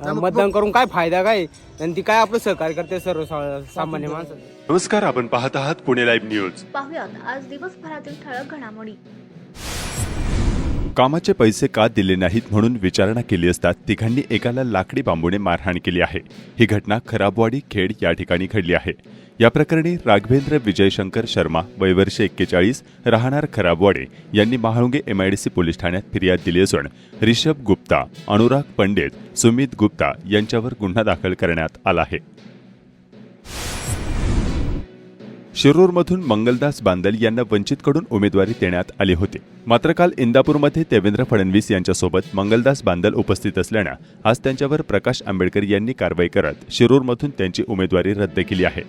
मतदान करून काय फायदा काय? आणि ती काय आपलं सहकार्य करते सर्व सा- सामान्य माणसं नमस्कार आपण पाहत आहात पुणे लाईव्ह न्यूज पाहुयात आज दिवसभरातील ठळक घडामोडी. कामाचे पैसे का दिले नाहीत म्हणून विचारणा केली असता तिघांनी एकाला लाकडी बांबूने मारहाण केली आहे. ही घटना खराबवाडी खेड या ठिकाणी घडली आहे. या प्रकरणी राघवेंद्र विजयशंकर शर्मा वयवर्ष एक्केचाळीस राहणार खराबवाडे यांनी महाळुंगे एमआयडीसी पोलीस ठाण्यात फिर्याद दिली असून रिषभ गुप्ता अनुराग पंडित सुमित गुप्ता यांच्यावर गुन्हा दाखल करण्यात आला आहे. शिरूरमधून मंगलदास बांदल यांना वंचितकडून उमेदवारी देण्यात आली होती. मात्र काल इंदापूरमध्ये देवेंद्र फडणवीस यांच्यासोबत मंगलदास बांदल उपस्थित असल्यानं आज त्यांच्यावर प्रकाश आंबेडकर यांनी कारवाई करत शिरूरमधून त्यांची उमेदवारी रद्द केली आहे.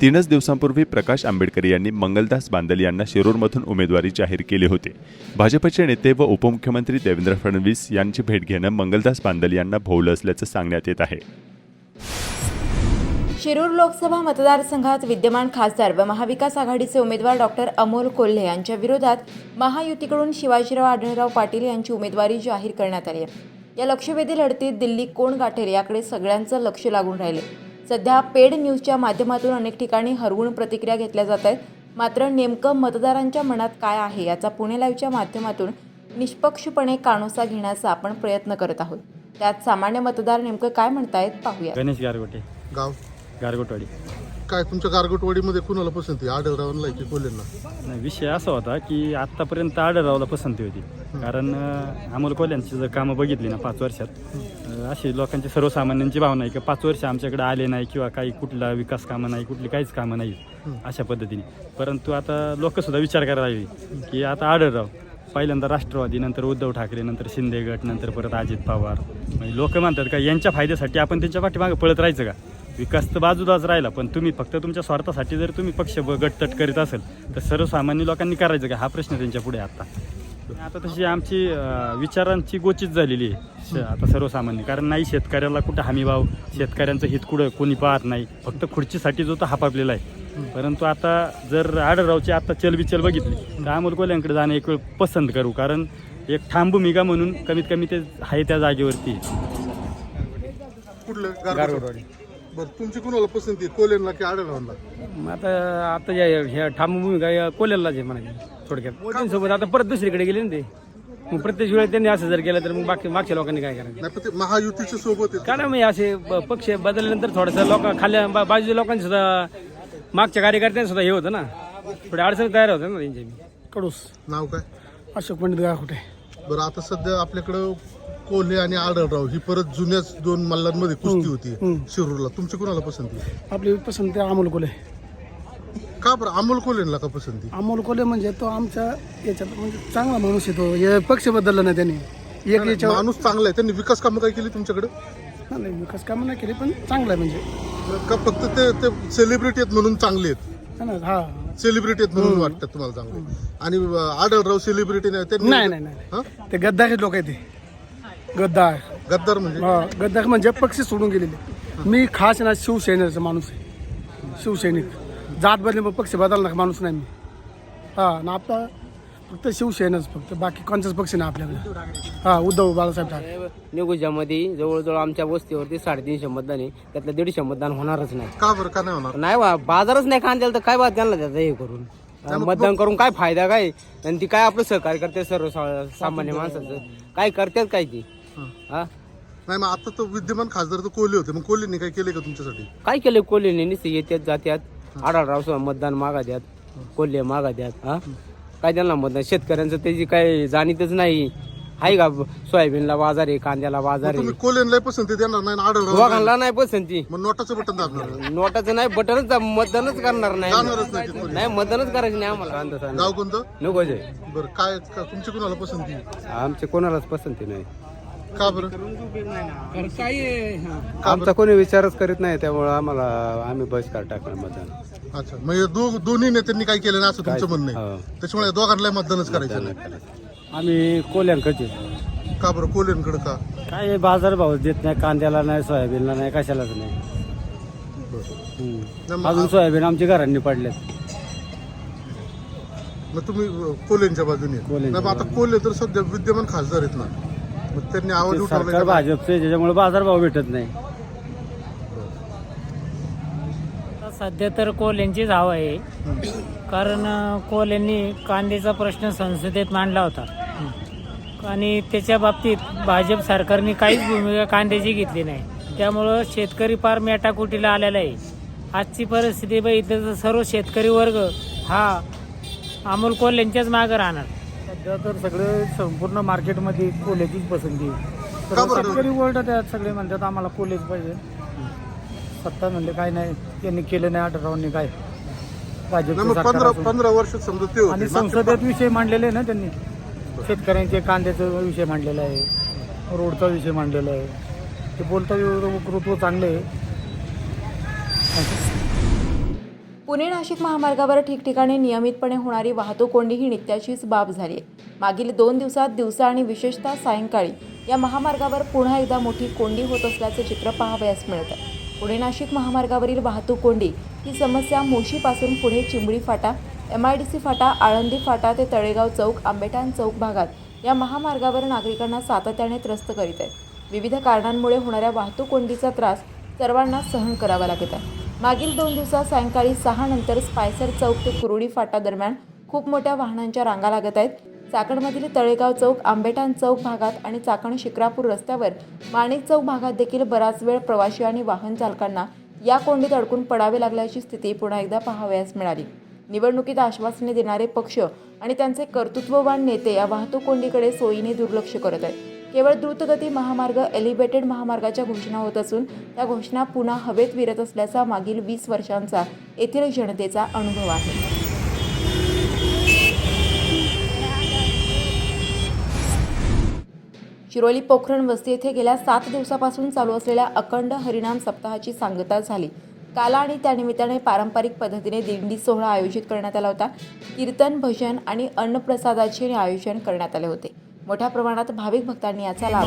तीनच दिवसांपूर्वी प्रकाश आंबेडकर यांनी मंगलदास बांदल यांना शिरूरमधून उमेदवारी जाहीर केली होती. भाजपचे नेते व उपमुख्यमंत्री देवेंद्र फडणवीस यांची भेट घेणं मंगलदास बांदल यांना भोवलं असल्याचं सांगण्यात येत आहे. शिरूर लोकसभा मतदारसंघात विद्यमान खासदार व महाविकास आघाडीचे उमेदवार डॉक्टर अमोल कोल्हे यांच्या विरोधात महायुतीकडून शिवाजीराव आढळराव पाटील यांची उमेदवारी जाहीर करण्यात आली आहे. या लक्षवेधी लढतीत दिल्ली कोण गाठेल याकडे सगळ्यांचं लक्ष लागून राहिले. सध्या पेड न्यूजच्या माध्यमातून अनेक ठिकाणी हरवून प्रतिक्रिया घेतल्या जात आहेत. मात्र नेमकं मतदारांच्या मनात काय आहे याचा पुणे लाईव्हच्या माध्यमातून निष्पक्षपणे कानोसा घेण्याचा आपण प्रयत्न करत आहोत. त्यात सामान्य मतदार नेमकं काय म्हणतायत पाहूया. गणेश गारगोटे. गाव. गारगोटवाडी. काय तुमच्या गारगोटवाडीमध्ये कुणाला पसंती आढळरावांना की कोल्हेंना नाही विषय असा होता की आत्तापर्यंत आढळरावला पसंती होती. कारण अं, अमोल कोल्यांची जर कामं बघितली ना पाच वर्षात अं, अशी लोकांची सर्वसामान्यांची भावना आहे की पाच वर्ष आमच्याकडे आले नाही किंवा काही कुठला विकास कामं नाही कुठली काहीच कामं नाही अशा पद्धतीने. परंतु आता लोकसुद्धा विचार करायला हवी की आता आढळराव पहिल्यांदा राष्ट्रवादी नंतर उद्धव ठाकरे नंतर शिंदे गट नंतर परत अजित पवार. म्हणजे लोक म्हणतात का यांच्या फायद्यासाठी आपण त्यांच्या पाठीमागे पळत राहायचं का? विकास तर बाजूलाच राहिला पण तुम्ही फक्त तुमच्या स्वार्थासाठी जर तुम्ही पक्ष ब- गटतट करीत असेल तर सर्वसामान्य लोकांनी करायचं का? हा प्रश्न त्यांच्या पुढे आता. आता तशी आमची विचारांची गोचित झालेली आहे. आता सर्वसामान्य कारण नाही शेतकऱ्याला कुठं हमीभाव शेतकऱ्यांचं हित कुठं कोणी पाहत नाही. फक्त खुर्चीसाठी जो तो हापापलेला आहे. परंतु आता जर आडरावची आता चलबिचल बघितली तर अमोल कोल्यांकडे जाणं एक वेळ पसंत करू कारण एक ठाम भूमिका म्हणून कमीत कमी ते आहे त्या जागेवरती. कुठलं? बरं तुमची कुणाला पसंती आहे? की आढळरावांना? मग आता आता या ह्या ठाम भूमिका या कोल्याला जे म्हणायची थोडक्यात. मोदींसोबत आता परत दुसरीकडे गेले ना ते. मग प्रत्येक वेळेस त्यांनी असं जर केलं तर मग बाकी मागच्या लोकांनी काय करायचं? नाही पण ते महायुतीच्या सोबत आहेत. का ना मग असे ब- पक्ष बदलल्यानंतर थोडंसं लोक खाल्या बा- बाजूच्या लोकांनी सुद्धा मागच्या कार्यकर्त्यांनी सुद्धा हे होतं ना. थोडी अडचण तयार होतं ना त्यांच्या. कडूस. नाव काय? अशोक पंडित गायकुटे बरं आता सध्या आपल्याकडं कोल्हे आणि आढळराव ही परत जुन्याच दोन मल्लांमध्ये कुस्ती होती शिरूरला. तुमची कुणाला पसंती? आहे? आपली पसंती अमोल कोले का बरं? अमोल कोल्हेंना का पसंती? अमोल कोले म्हणजे तो आमच्या याच्यात म्हणजे चांगला माणूस आहे तो. हे पक्ष बदलला नाही त्यांनी. एक याच्यावर माणूस चांगला आहे. त्यांनी विकास कामं काय केली तुमच्याकडे? नाही, नाही विकास कामं नाही केली पण चांगला आहे म्हणजे. का फक्त ते ते सेलिब्रिटी आहेत म्हणून चांगले आहेत? हा ना, हा. सेलिब्रिटी आहेत म्हणून वाटतात तुम्हाला चांगले. आणि अं, आढळराव सेलिब्रिटी नाही त्यांनी नाही नाही नाही? ते गद्दार लोक आहे ते. गद्दार. गद्दार म्हणजे? हा, गद्दार म्हणजे पक्ष सोडून गेलेले. मी खास ना शिवसेनेचा माणूस आहे. शिवसैनिक. जात बदले मग पक्ष बदलणार माणूस नाही मी. हा ना आपला फक्त शिवसेनाच फक्त. बाकी कोणताच पक्ष नाही आपल्याकडे. हा उद्धव बाळासाहेब ठाकरे. निगुजामध्ये जवळजवळ आमच्या वस्तीवरती साडेतीनशे मतदान आहे. त्यातलं दीडशे मतदान होणारच नाही. का बरं? का नाही होणार? नाही बा बाजारच नाही कांद्याला तर काय बात त्यांना त्याचं हे करून? अं, मतदान करून काय फायदा काय? आणि ती काय आपलं सहकार्य करते सर्व सा- सामान्य माणसाचं? काय करतात काय ती? हा. नाही मग आता तर विद्यमान खासदार तर कोहली होते. मग कोहलीने काय केले का तुमच्यासाठी? काय केलं? कोल्हेने नुसते येतात जात्यात. आढळराव मतदान मागा द्यात. कोल्हे मागा द्यात हा? काय त्यांना मतदान? शेतकऱ्यांचं त्याची काय जाणीतच नाही. आहे का? सोयाबीनला बाजार आहे कांद्याला बाजार तुम्ही आहे कोल्हेनला पसंती देणार नाही आढळराव दोघांना नाही पसंती. मग नोटाचं बटन दाबणार नोटाचं नाही बटनच मतदानच करणार नाही. जाणारच नाही मतदानच करायचं नाही आम्हाला. अंदाज गाव कोणतं? नको जे. बरं काय का- तुमची कुणाला पसंती आमचे कोणालाच पसंती नाही. का बरं? आमचा कोणी विचारच करीत नाही त्यामुळे आम्हाला आम्ही बहिष्कार टाकणार मतदान अच्छा हे दो दोन्ही नेत्यांनी काय केलं नाही असं तुमचं म्हणणं हो. त्याच्यामुळे दोघांना मतदानच करायचं नाही आम्ही कोल्यांकडचे का बरं? कोल्हेंकडे का? काय बाजार भाव देत नाही कांद्याला नाही सोयाबीनला नाही कशालाच नाही. हम्म. नाही, मग अजून सोयाबीन आमच्या घरांनी पडलेत. मग तुम्ही अं, कोल्हेंच्या बाजूने. नाही, मग आता कोल्हे तर सध्या विद्यमान खासदार आहेत ना. मग त्यांनी आवाज ते उठवला सरकार का? भाजपचे त्याच्यामुळे बाजारभाव भेटत नाही. आता सध्या तर कोल यांचीच हवा आहे. कारण अं, कोल यांनी कांद्याचा प्रश्न संसदेत मांडला होता. आणि त्याच्या बाबतीत भाजप सरकारने काहीच भूमिका कांद्याची घेतली नाही. त्यामुळं शेतकरी फार मेटाकुटीला आलेला आहे. आजची परिस्थिती बघितलं तर सर्व शेतकरी वर्ग हा अमोल कोल यांच्याच मागं राहणार. सध्या तर सगळे संपूर्ण मार्केटमध्ये कोल्याचीच पसंती आहे. का तर बरं? शेतकरी ओरडत आहेत सगळे म्हणतात आम्हाला कोलेच पाहिजे. सत्ता म्हणले काय नाही त्यांनी केलं नाही आठवड्यावरनी काय? नाही भाजपचं मग सरकार पंधरा असून. पंधरा वर्ष समजा ते होते. आणि मागचे संसदेत विषय मांडलेले आहे ना त्यांनी. शेतकऱ्यांचे कांद्याचा विषय मांडलेला आहे. रोडचा विषय मांडलेला आहे. ते बोलता वक्तृत्व चांगले आहे. पुणे नाशिक महामार्गावर ठिकठिकाणी नियमितपणे होणारी वाहतूक कोंडी ही नित्याचीच बाब झाली आहे. मागील दोन दिवसात दिवसा आणि विशेषतः सायंकाळी या महामार्गावर पुन्हा एकदा मोठी कोंडी होत असल्याचे चित्र पाहावयास मिळत आहे. पुणे नाशिक महामार्गावरील वाहतूक कोंडी ही समस्या मोशीपासून पुढे चिंबळी फाटा एम आय डी सी फाटा आळंदी फाटा ते तळेगाव चौक आंबेठाण चौक भागात या महामार्गावर नागरिकांना सातत्याने त्रस्त करीत आहे. विविध कारणांमुळे होणाऱ्या वाहतूक कोंडीचा त्रास सर्वांना सहन करावा लागत आहे. मागील दोन दिवसात सायंकाळी सहा नंतर स्पायसर चौक ते कुरुडी फाटा दरम्यान खूप मोठ्या वाहनांच्या रांगा लागत आहेत. चाकणमधील तळेगाव चौक आंबेठाण चौक भागात आणि चाकण शिक्रापूर रस्त्यावर माणिक चौक भागात देखील बराच वेळ प्रवासी आणि वाहन चालकांना या कोंडीत अडकून पडावे लागल्याची स्थिती पुन्हा एकदा पाहावयास मिळाली. निवडणुकीत आश्वासने देणारे पक्ष आणि त्यांचे कर्तृत्ववान नेते या वाहतूक कोंडीकडे सोयीने दुर्लक्ष करत आहेत. केवळ द्रुतगती महामार्ग एलिव्हेटेड महामार्गाच्या घोषणा होत असून त्या घोषणा पुन्हा हवेत विरत असल्याचा मागील वीस वर्षांचा येथील जनतेचा अनुभव आहे. शिरोली पोखरण वस्ती येथे गेल्या सात दिवसापासून चालू असलेल्या अखंड हरिनाम सप्ताहाची सांगता झाली. काला आणि त्यानिमित्ताने पारंपरिक पद्धतीने दिंडी सोहळा आयोजित करण्यात आला होता. कीर्तन भजन आणि अन्नप्रसादाचे आयोजन करण्यात आले होते. मोठ्या प्रमाणात भाविक भक्तांनी याचा लाभ.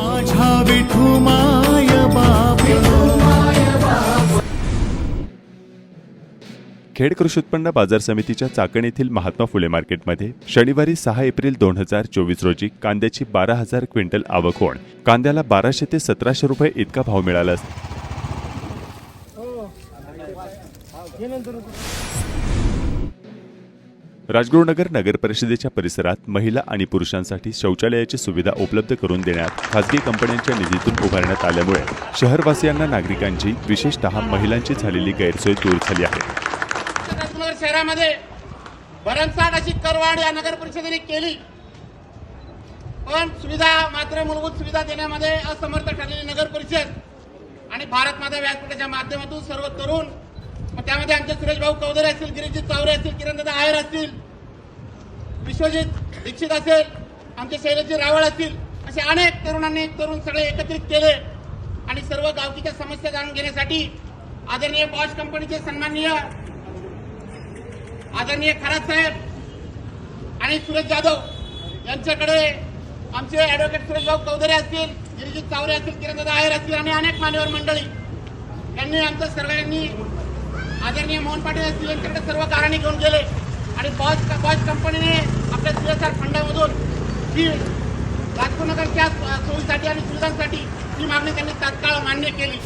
खेड कृषी उत्पन्न बाजार समितीच्या चाकण येथील महात्मा फुले मार्केटमध्ये शनिवारी सहा एप्रिल दोन हजार चोवीस रोजी कांद्याची बारा हजार क्विंटल आवक होऊन कांद्याला बाराशे ते सतराशे रुपये इतका भाव मिळाला अस- राजगुरुनगर नगर परिषदेच्या परिसरात महिला आणि पुरुषांसाठी शौचालयाची सुविधा उपलब्ध करून देण्यात खासगी कंपन्यांच्या निधीतून उभारण्यात आल्यामुळे शहरवासियांना नागरिकांची विशेषतः महिलांची झालेली गैरसोय दूर झाली आहे. शहरामध्ये भरमसाठ अशी करवाढ या नगर परिषदेने केली. पण सुविधा मात्र मूलभूत सुविधा देण्यामध्ये असमर्थ ठरलेली नगर परिषद आणि भारत माता व्यासपीठाच्या माध्यमातून सर्व तरुण त्यामध्ये आमचे सुरेश भाऊ कौदरे असतील गिरीजित चावरे असतील किरणदादा आयर असतील विश्वजित दीक्षित असेल आमचे शैलजी रावळ असतील असे अनेक तरुणांनी तरुण सगळे एकत्रित केले आणि सर्व गावकीच्या समस्या जाणून घेण्यासाठी आदरणीय बॉश कंपनीचे सन्माननीय आदरणीय खरात साहेब आणि सुरेश जाधव यांच्याकडे आमचे ऍडव्होकेट सुरेश भाऊ कौदरे असतील गिरिजित चावरे असतील किरणदादा आयर असतील आणि अनेक मान्यवर मंडळी यांनी आमचं सर्वांनी आदरणीय मोहन पाटील असतील यांच्याकडे सर्व कारणे घेऊन गेले. आणि बॉस बॉस कंपनीने आपल्या सीएसआर फंडामधून ही राजपूरनगरच्या सोयीसाठी आणि सुविधांसाठी ही मागणी त्यांनी तात्काळ मान्य केली.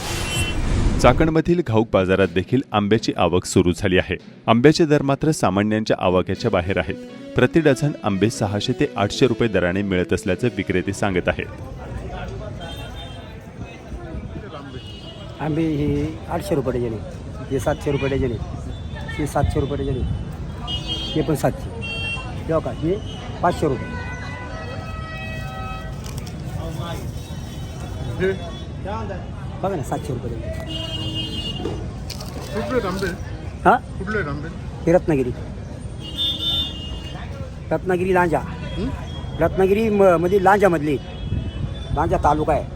चाकणमधील घाऊक बाजारात देखील आंब्याची आवक सुरू झाली आहे. आंब्याचे दर मात्र सामान्यांच्या आवाक्याच्या बाहेर आहेत. प्रति डझन आंबे सहाशे ते आठशे रुपये दराने मिळत असल्याचं विक्रेते सांगत आहेत. आंबे हे आठशे रुपये डझन हे सातशे रुपये डझन आहे. हे सातशे रुपये डझन आहे. हे पण सातशे. हे का हे पाचशे रुपये. हे? बघा ना सातशे रुपये डझन. हाँ? हे रत्नागिरी. रत्नागिरी लांजा. रत्नागिरी म मध्ये लांजामधली. लांजा तालुका आहे.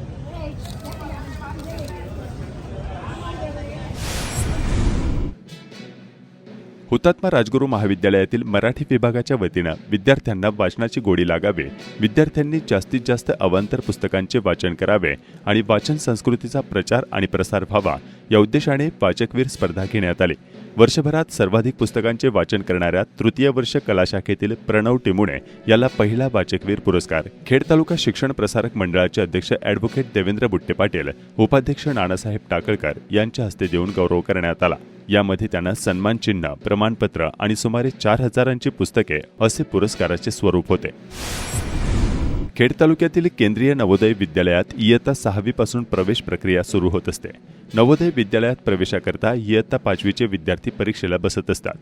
हुतात्मा राजगुरू महाविद्यालयातील मराठी विभागाच्या वतीनं विद्यार्थ्यांना वाचनाची गोडी लागावे. विद्यार्थ्यांनी जास्तीत जास्त अवांतर पुस्तकांचे वाचन करावे आणि वाचन संस्कृतीचा प्रचार आणि प्रसार व्हावा या उद्देशाने वाचकवीर स्पर्धा घेण्यात आली. वर्षभरात सर्वाधिक पुस्तकांचे वाचन करणाऱ्या तृतीय वर्ष कला शाखेतील प्रणव टिमुणे याला पहिला वाचकवीर पुरस्कार. खेड तालुका शिक्षण प्रसारक मंडळाचे अध्यक्ष ॲडव्होकेट देवेंद्र बुट्टे पाटील उपाध्यक्ष नानासाहेब टाकळकर यांच्या हस्ते देऊन गौरव करण्यात आला. यामध्ये त्यांना सन्मान चिन्ह प्रमाणपत्र आणि सुमारे चार हजारांची पुस्तके असे पुरस्काराचे स्वरूप होते. खेड तालुक्यातील केंद्रीय नवोदय विद्यालयात इयत्ता सहावीपासून प्रवेश प्रक्रिया सुरू होत असते. नवोदय विद्यालयात प्रवेशाकरता इयत्ता पाचवीचे विद्यार्थी परीक्षेला बसत असतात.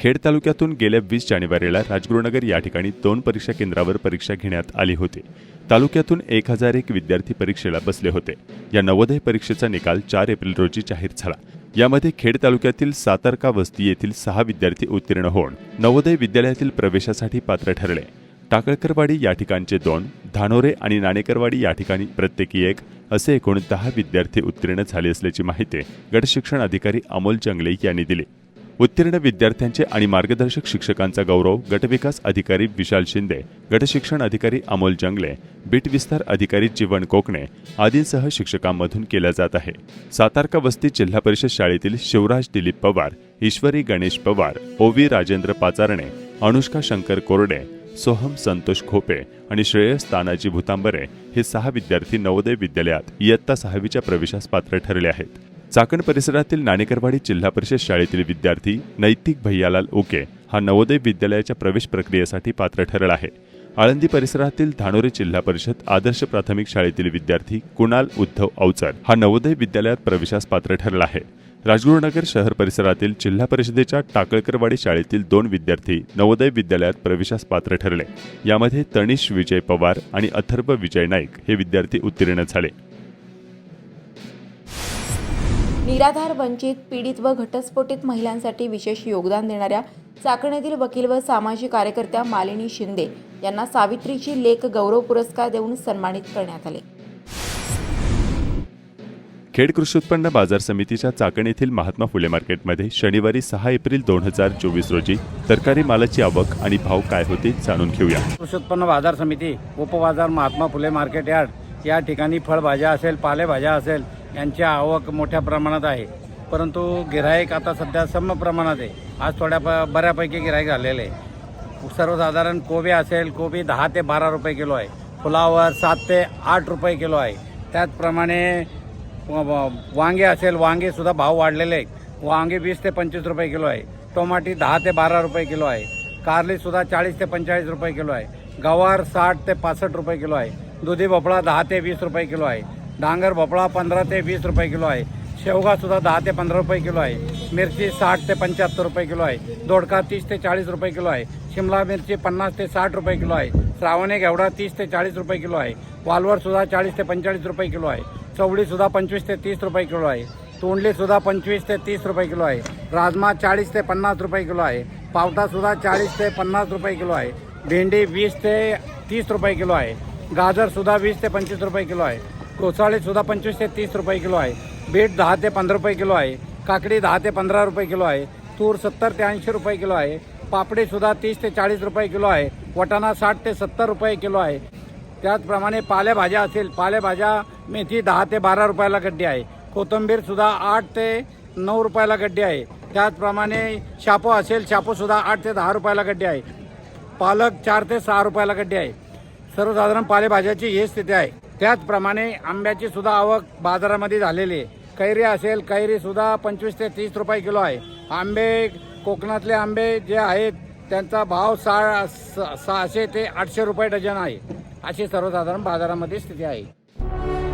खेड तालुक्यातून गेल्या वीस जानेवारीला राजगुरुनगर या ठिकाणी दोन परीक्षा केंद्रावर परीक्षा घेण्यात आली होती. तालुक्यातून एक हजार एक विद्यार्थी परीक्षेला बसले होते. या नवोदय परीक्षेचा निकाल चार एप्रिल रोजी जाहीर झाला. यामध्ये खेड तालुक्यातील सातारका वस्ती येथील सहा विद्यार्थी उत्तीर्ण होऊन नवोदय विद्यालयातील प्रवेशासाठी पात्र ठरले. टाकळकरवाडी या ठिकाणचे दोन धानोरे आणि नाणेकरवाडी या ठिकाणी प्रत्येकी एक असे एकूण दहा विद्यार्थी उत्तीर्ण झाले असल्याची माहिती गटशिक्षण अधिकारी अमोल जंगले यांनी दिली. उत्तीर्ण विद्यार्थ्यांचे आणि मार्गदर्शक शिक्षकांचा गौरव गटविकास अधिकारी विशाल शिंदे गटशिक्षण अधिकारी अमोल जंगले बीट विस्तार अधिकारी जीवन कोकणे आदींसह शिक्षकांमधून केला जात आहे. सातारका वस्ती जिल्हा परिषद शाळेतील शिवराज दिलीप पवार ईश्वरी गणेश पवार ओवी राजेंद्र पाचारणे अनुष्का शंकर कोरडे सोहम संतोष खोपे आणि श्रेयस तानाजी भूतांबरे हे सहा विद्यार्थी नवोदय विद्यालयात इयत्ता सहावीच्या प्रवेशास पात्र ठरले आहेत. चाकण परिसरातील नाणेकरवाडी जिल्हा परिषद शाळेतील विद्यार्थी नैतिक भैयालाल ओके हा नवोदय विद्यालयाच्या प्रवेश प्रक्रियेसाठी पात्र ठरला आहे. आळंदी परिसरातील धानोरे जिल्हा परिषद आदर्श प्राथमिक शाळेतील विद्यार्थी कुणाल उद्धव अवचर हा नवोदय विद्यालयात प्रवेशास पात्र ठरला आहे. राजगुरुनगर शहर परिसरातील जिल्हा परिषदेच्या टाकळकरवाडी शाळेतील दोन विद्यार्थी नवोदय विद्यालयात प्रवेशास पात्र ठरले. यामध्ये तनिष विजय पवार आणि अथर्व विजय नाईक हे विद्यार्थी उत्तीर्ण झाले. निराधार वंचित पीडित व घटस्फोटित महिलांसाठी विशेष योगदान देणाऱ्या चाकणेतील वकील व सामाजिक कार्यकर्त्या मालिनी शिंदे यांना सावित्रीची लेख गौरव पुरस्कार देऊन सन्मानित करण्यात आले. खेड कृषी उत्पन्न बाजार समितीच्या चाकण येथील महात्मा फुले मार्केटमध्ये शनिवारी सहा एप्रिल दोन हजार चोवीस रोजी तरकारी मालाची आवक आणि भाव काय होते जाणून घेऊया. कृषी उत्पन्न बाजार समिती उपबाजार महात्मा फुले मार्केट यार्ड या ठिकाणी फळभाज्या असेल पालेभाज्या असेल यांची आवक मोठ्या प्रमाणात आहे. परंतु गिराईक आता सध्या सम प्रमाणात आहे. आज थोड्या प बऱ्यापैकी गिराईक झालेले आहे. सर्वसाधारण कोबी असेल कोबी दहा ते बारा रुपये किलो आहे. फुलावर सात ते आठ रुपये किलो आहे. त्याचप्रमाणे वांगे असेल वांगेसुद्धा भाव वाढलेले आहेत वांगे वीस ते पंचवीस रुपये किलो आहे टोमाटी दहा ते बारा रुपये किलो आहे कारलीसुद्धा चाळीस ते पंचेचाळीस रुपये किलो आहे गवार साठ ते पासष्ट रुपये किलो आहे दुधी भोपळा दहा ते वीस रुपये किलो आहे डांगर भोपळा पंधरा ते वीस रुपये किलो आहे शेवगासुद्धा दहा ते पंधरा रुपये किलो आहे मिरची साठ ते पंच्याहत्तर रुपये किलो आहे दोडका तीस ते चाळीस रुपये किलो आहे शिमला मिरची पन्नास ते साठ रुपये किलो आहे श्रावणे घेवडा तीस ते चाळीस रुपये किलो आहे वालवरसुद्धा चाळीस ते पंचेचाळीस रुपये किलो आहे चवळीसुद्धा पंचवीस ते तीस रुपये किलो आहे तोंडलीसुद्धा पंचवीस ते तीस रुपये किलो आहे राजमा चाळीस ते पन्नास रुपये किलो आहे पावटासुद्धा चाळीस ते पन्नास रुपये किलो आहे भेंडी वीस ते तीस रुपये किलो आहे गाजरसुद्धा वीस ते पंचवीस रुपये किलो आहे कोसाळीसुद्धा पंचवीस ते तीस रुपये किलो आहे बीट दहा ते पंधरा रुपये किलो आहे काकडी दहा ते पंधरा रुपये किलो आहे तूर सत्तर ते ऐंशी रुपये किलो आहे पापडीसुद्धा तीस ते चाळीस रुपये किलो आहे वटाणा साठ ते सत्तर रुपये किलो आहे त्याचप्रमाणे पालेभाज्या असेल पालेभाज्या मेथी दहा ते बारा रुपयाला गड्डी आहे. कोथिंबीरसुद्धा आठ ते नऊ रुपयाला गड्डी आहे. त्याचप्रमाणे शापो असेल शापोसुद्धा आठ ते दहा रुपयाला गड्डी आहे. पालक चार ते सहा रुपयाला गड्डी आहे. सर्वसाधारण पालेभाज्याची ही स्थिती आहे. त्याचप्रमाणे आंब्याची सुद्धा आवक बाजारामध्ये झालेली आहे. कैरी असेल कैरीसुद्धा पंचवीस ते तीस रुपये किलो आहे. आंबे कोकणातले आंबे जे आहेत त्यांचा भाव सा स- सहाशे ते आठशे रुपये डझन आहे. अशी सर्वसाधारण बाजारामध्ये स्थिती आहे.